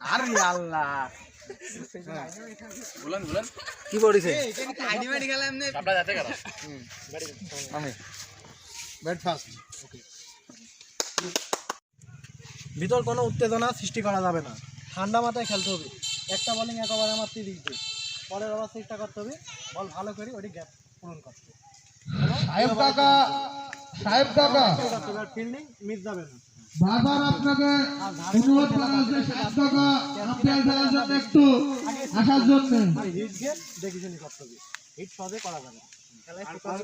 আরে আল্লাহ বলেন বলেন কি পড়িছে? আপনার যাতে কেন আমি। ব্যাট ফার্স্ট ভিতর কোনো উত্তেজনা সৃষ্টি করা যাবে না। ঠান্ডা মাথায় খেলতে হবে। একটা বলিং এক ওভারে আমার তিরিশ দিই পরের ওভার চেষ্টা করতে হবে বল ভালো করে ওটি গ্যাপ পূরণ করতে। সাহেব কাকা সাহেব কাকা। ফিল্ডিং মিস যাবে না। বারবার আপনাকে অনুরোধ করা হচ্ছে খেলার জন্য একটু আসার জন্য হিট গেম দেখে শুনে করতে হবে হিট সহজে করা যাবে না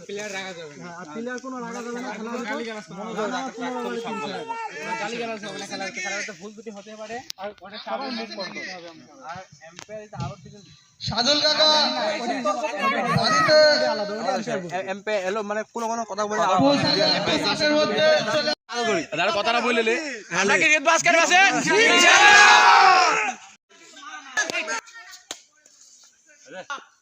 প্লেয়ার রাখা যাবে না প্লেয়ার কোনো রাখা যাবে না খেলার উপর মনোযোগ রাখতে হবে, পনেরো over এ তিনশো রাখা। গালি গালাজ হবে না খেলার খেলার ভুল দুটি হতে পারে আর ওটা সবাই মুভ করতে হবে আর এম্পায়ার এটা আরও কিছু সাজল কাকা আলাদা ওটি umpire বুঝবে। এম্পায়ার এলো মানে কোনো কোনো কথা বলে মধ্যে চলে কথাটা বললে আমরা কি রেড বাস্কেট আছে কোন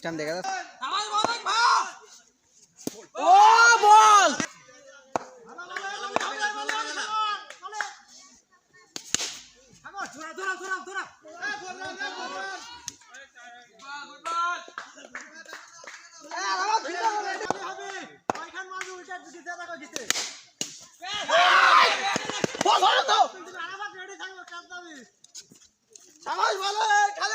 স্ট্যান্ড দেখা যাচ্ছে ও বল খালি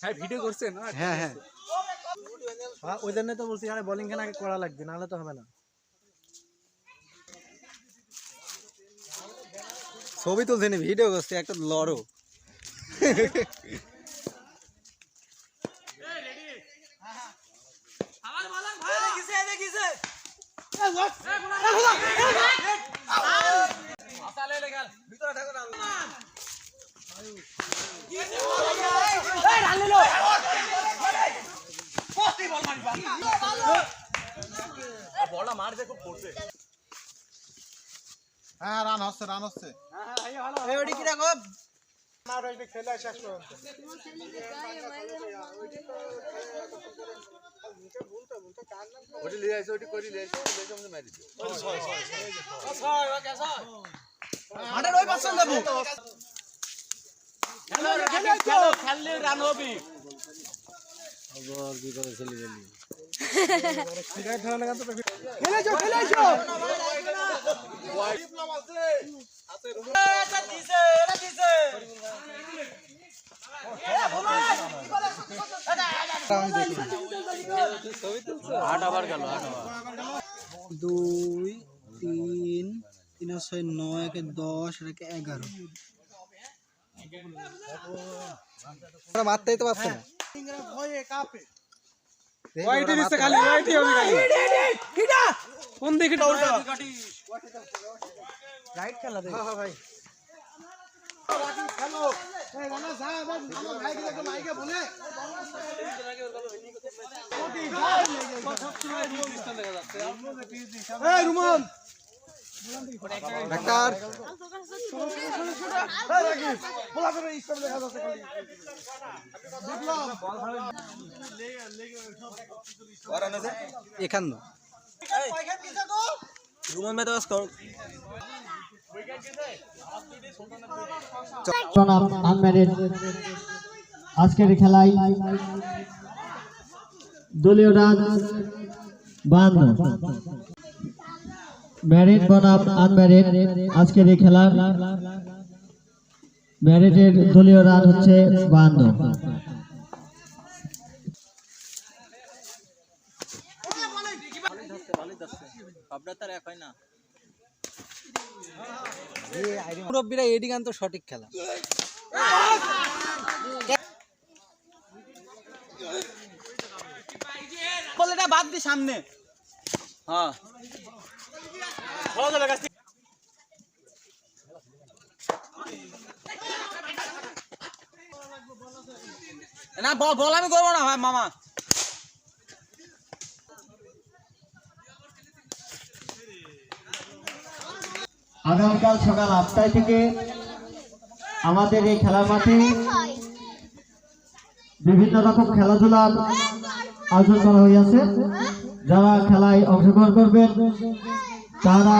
হ্যাঁ ভিডিও করছেন হ্যাঁ হ্যাঁ ওই জন্য তো বলছি আরে বোলিং কেন আগে করা লাগবে নাহলে তো হবে না ছবি তুলছে নি ভিডিও করছে একটা লড়ো হ্যাঁ রান হচ্ছে রান হচ্ছে এই ওটি কি রাখো আমার ওইটা খেলে শেষ পর্যন্ত মাঠের ওই পাশে যাব খেললে রান হবে খেলেছো খেলেছো এটা দিছে এটা দিছে দুই তিন তিন ছয় নয় একে দশ একে এগারো। মারতেই তো পারছে না। ওয়াইটি দিচ্ছে খালি ওয়াইটি হবে খালি। কোন দিকে উল্টা রাইট খেলা দে হ্যাঁ ভাই খেলো এই রানা সাহেব আমার ভাই কে মাইকে বলে এই রুমান ডাক্তার বলা করে ইসলাম লেখা যাচ্ছে খালি। রুমান আজকের খেলায় দলীয় রান বান্ন ম্যারিড বনাম আনম্যারিড আজকের এই খেলার ম্যারিডের দলীয় রান হচ্ছে বান্ন মুরব্বীরা এডি গান তো সঠিক খেলা। বলেটা বাদ দি সামনে। হ্যাঁ। না বল বল আমি করব না ভাই মামা। আগামীকাল সকাল আটটায় থেকে আমাদের এই খেলার মাঠে বিভিন্ন রকম খেলাধুলার আয়োজন করা হইয়াছে। যারা খেলায় অংশগ্রহণ করবেন, তারা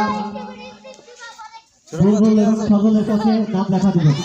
সকলের কাছে নাম দেখা দিবেন।